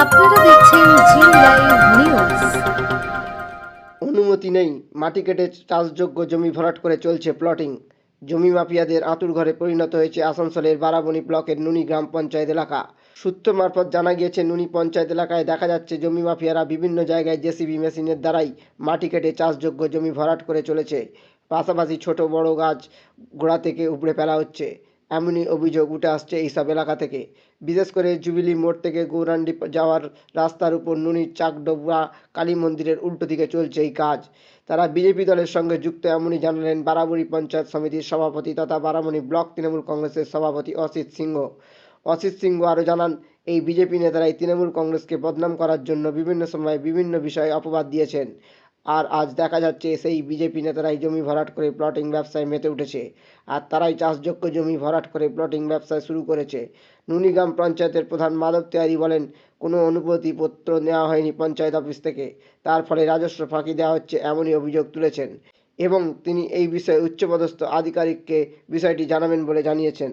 আপনারা দেখছেন জি live news. অনুমতি নেই। মাটি কেটে চাষযোগ্য জমি ভরাট করে চলছে প্লটিং। জমি মাফিয়াদের আঁতুর ঘরে পরিণত হয়েছে আসানসোলের বারাবণী ব্লকের নুনি গ্রাম পঞ্চায়েত এলাকা। সূত্র মারফত জানা গিয়েছে, নুনি পঞ্চায়েত এলাকায় দেখা যাচ্ছে, জমি মাফিয়ারা বিভিন্ন জায়গায় জেসিবি মেশিনের দ্বারাই মাটি কেটে চাষযোগ্য জমি ভরাট করে চলেছে। পাশাপাশি ছোট বড় গাছ গোড়া থেকে উপড়ে ফেলা হচ্ছে। এমনই অভিযোগ উঠে আসছে এইসব এলাকা থেকে। বিশেষ করে জুবিলি মোড় থেকে গৌরান্ডি যাওয়ার রাস্তার উপর নুনির চাকডোবরা কালী মন্দিরের উল্টো দিকে চলছে এই কাজ। তারা বিজেপি দলের সঙ্গে যুক্ত এমনই জানালেন বারাবণী পঞ্চায়েত সমিতির সভাপতি তথা বারাবণী ব্লক তৃণমূল কংগ্রেসের সভাপতি অসিত সিংহ। অসিত সিংহ আরও জানান, এই বিজেপি নেতারাই তৃণমূল কংগ্রেসকে বদনাম করার জন্য বিভিন্ন সময় বিভিন্ন বিষয়ে অপবাদ দিয়েছেন। আর আজ দেখা যাচ্ছে সেই বিজেপি নেতারাই জমি ভরাট করে প্লটিং ব্যবসায় মেতে উঠেছে। আর তারাই চাষযোগ্য জমি ভরাট করে প্লটিং ব্যবসায় শুরু করেছে। নুনিগ্রাম পঞ্চায়েতের প্রধান মাধব তেওয়ারি বলেন, কোনো অনুমতিপত্র নেওয়া হয়নি পঞ্চায়েত অফিস থেকে। তার ফলে রাজস্ব ফাঁকি দেওয়া হচ্ছে এমনই অভিযোগ তুলেছেন এবং তিনি এই বিষয়ে উচ্চপদস্থ আধিকারিককে বিষয়টি জানাবেন বলে জানিয়েছেন।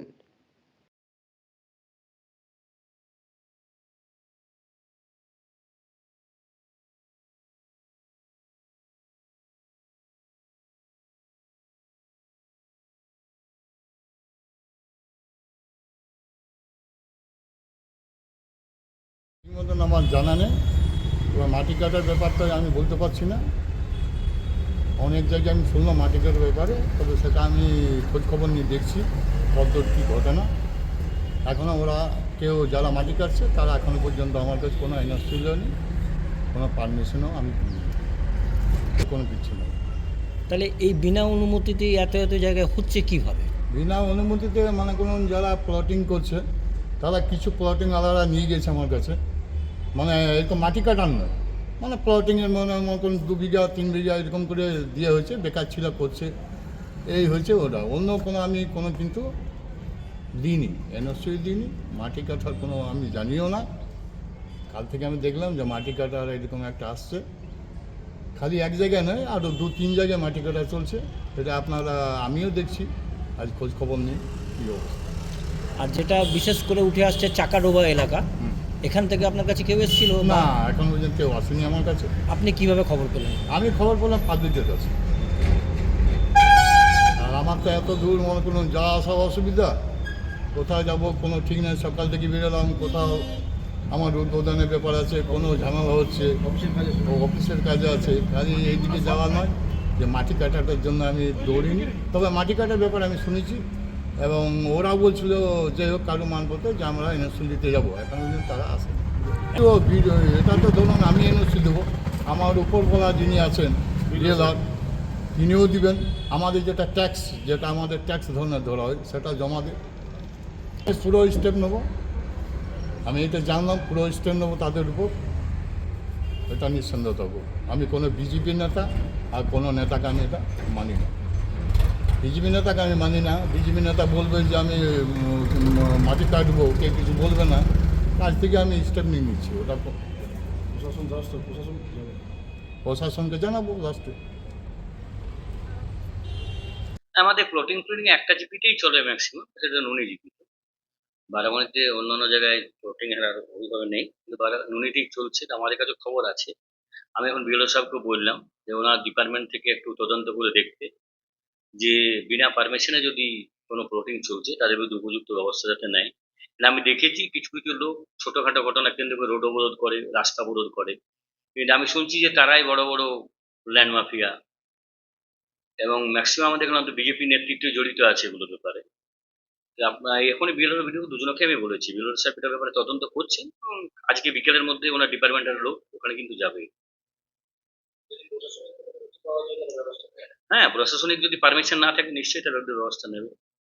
মতন আমার জানা নেই। এবার মাটি কাটার ব্যাপারটা আমি বলতে পারছি না। অনেক জায়গায় আমি শুনলাম মাটি কাটার ব্যাপারে তবে সেটা আমি খোঁজ খবর নিয়ে দেখছি কত কী ঘটনা। এখনও ওরা কেউ যারা মাটি কাটছে তারা এখনও পর্যন্ত আমার কাছে কোনো এনএসিও নেই কোনো পারমিশনও আমি কোনো কিছু নেই। তাহলে এই বিনা অনুমতিতে এত এত জায়গায় হচ্ছে কীভাবে? বিনা অনুমতিতে মানে করুন যারা প্লটিং করছে তারা কিছু প্লটিং আলাদা নিয়ে গেছে আমার কাছে। মানে এরকম মাটি কাটার নয় মানে প্লটিংয়ের মনে মতন দু বিঘা তিন বিঘা এরকম করে দিয়ে হয়েছে বেকার ছিল করছে। এই হয়েছে ওটা। অন্য কোনো আমি কোনো কিন্তু দিইনি এনওসি দিইনি মাটি কাটার কোনো আমি জানিও না। কাল থেকে আমি দেখলাম যে মাটি কাটার এরকম একটা আসছে। খালি এক জায়গায় নয় আরও দু তিন জায়গায় মাটি কাটা চলছে। সেটা আপনারা আমিও দেখছি। আজ খোঁজ খবর নেই কী অবস্থা। আর যেটা বিশেষ করে উঠে আসছে চাকাডোবা এলাকা। এখান থেকে আপনার কাছে কেউ এসেছিল? না এখন পর্যন্ত কেউ আসেনি আমার কাছে। আপনি কীভাবে খবর পেলেন? আমি খবর পেলাম পাবলিকের কাছে। আর আমার তো এত দূর মনে করুন যাওয়া আসা অসুবিধা। কোথাও যাব কোনো ঠিক নাই সকাল থেকে বেরোলাম কোথাও আমার উদ্বোধনের ব্যাপার আছে কোনো ঝামেলা হচ্ছে। অফিসের কাজে অফিসের কাজে আছে। কাজে এইদিকে যাওয়া নয় যে মাটি কাটাটার জন্য আমি দৌড়িনি। তবে মাটি কাটার ব্যাপারে আমি শুনেছি। এবং ওরা বলছিল যে হোক, কারও মানপত্র, যে আমরা এনএসি দিতে যাব। এখন পর্যন্ত তারা আসে তো এটা তো ধরুন, আমি এনওসি দেবো। আমার উপরবেলা যিনি আছেন রিয়েলার তিনিও দিবেন। আমাদের যেটা ট্যাক্স যেটা আমাদের ট্যাক্স ধরনের ধরা হয়, সেটা জমা দিই পুরো স্টেপ নেব। আমি এটা জানলাম, পুরো স্টেপ নেব তাদের উপর। এটা নিঃসন্দেহ দেবো আমি কোনো বিজেপি নেতা আর কোনো নেতাকে আমি এটা মানি না। বিজেপি নেতাকে আমি মানি না। বিজেপি নেতা বলবেন যে আমি মাটি কাটবো কে কিছু বলবে না। আজ থেকে আমি স্টেপ নিয়ে নিচ্ছি ওটা প্রশাসন রাষ্ট্র প্রশাসন প্রশাসনকে জানাব লাস্টে আমাদের প্লটিং ফ্লোটিং একটা জিপিতেই চলে ম্যাক্সিমাম সেটা নুনি জিপি বারামণিতে অন্যান্য জায়গায় প্লটিং এর আর ওইভাবে নেই কিন্তু নুনিতেই চলছে তো আমাদের কাছে খবর আছে। আমি এখন বিএলও সাহেবকে বললাম যে ওনার ডিপার্টমেন্ট থেকে একটু তদন্ত করে দেখতে। যে বিনা পারমিশনে যদি কোনো প্লটিং চলছে তাদের বিরুদ্ধে উপযুক্ত ব্যবস্থা যাতে নেয়। আমি দেখেছি কিছু কিছু লোক ছোটখাটো ঘটনা কেন্দ্র করে রোড অবরোধ করে, রাস্তা অবরোধ করে। কিন্তু আমি শুনছি যে তারাই বড় বড় ল্যান্ড মাফিয়া এবং ম্যাক্সিমাম আমাদের এখানে তো বিজেপি নেতৃত্ব জড়িত আছে এগুলোর ব্যাপারে। আপনার এখনই বিএলওর ভিডিও দুজনকে আমি বলেছি। বিএলওর সাহেব এটার ব্যাপারে তদন্ত করছেন। এবং আজকে বিকেলের মধ্যে ওনার ডিপার্টমেন্টের লোক ওখানে কিন্তু যাবে। হ্যাঁ প্রশাসনিক যদি পারমিশন না থাকে নিশ্চয়ই তার ব্যবস্থা নেবে।